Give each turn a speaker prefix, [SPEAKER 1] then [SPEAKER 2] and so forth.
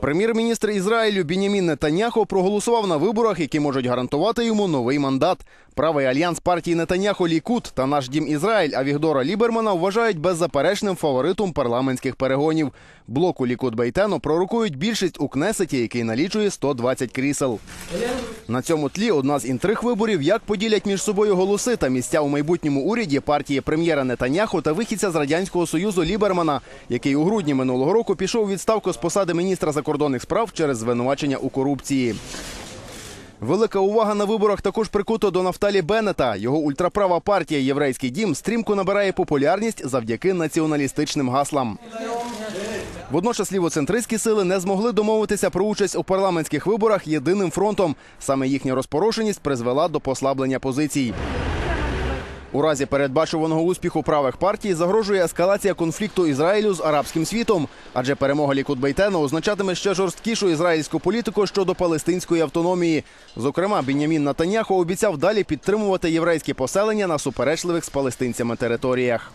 [SPEAKER 1] Прем'єр-міністр Ізраїлю Бінямін Нетаняхо проголосував на виборах, які можуть гарантувати йому новий мандат. Правий альянс партії Нетаньяху Лікут та наш дім Ізраїль Авігдора Лібермана вважають беззаперечним фаворитом парламентських перегонів. Блоку Лікут Бейтену пророкують більшість у Кнесеті, який налічує 120 крісел. На цьому тлі одна з інтриг виборів, як поділять між собою голоси та місця у майбутньому уряді партії прем'єра Нетаньяху та вихідця з радянського союзу Лібермана, який у грудні минулого року пішов у відставку з посади міністра закордонних справ через звинувачення у корупції. Велика увага на виборах також прикута до Нафталі Беннета. Його ультраправа партія Єврейський дім стрімко набирає популярність завдяки націоналістичним гаслам. Водночас лівоцентристські сили не змогли домовитися про участь у парламентських виборах єдиним фронтом. Саме їхня розпорошеність призвела до послаблення позицій. У разі передбачуваного успіху правих партій загрожує ескалація конфлікту Ізраїлю з арабським світом, адже перемога Лікут Бейтену означатиме ще жорсткішу ізраїльську політику щодо палестинської автономії. Зокрема, Бінямін Натаньяхо обіцяв далі підтримувати єврейські поселення на суперечливих з палестинцями територіях.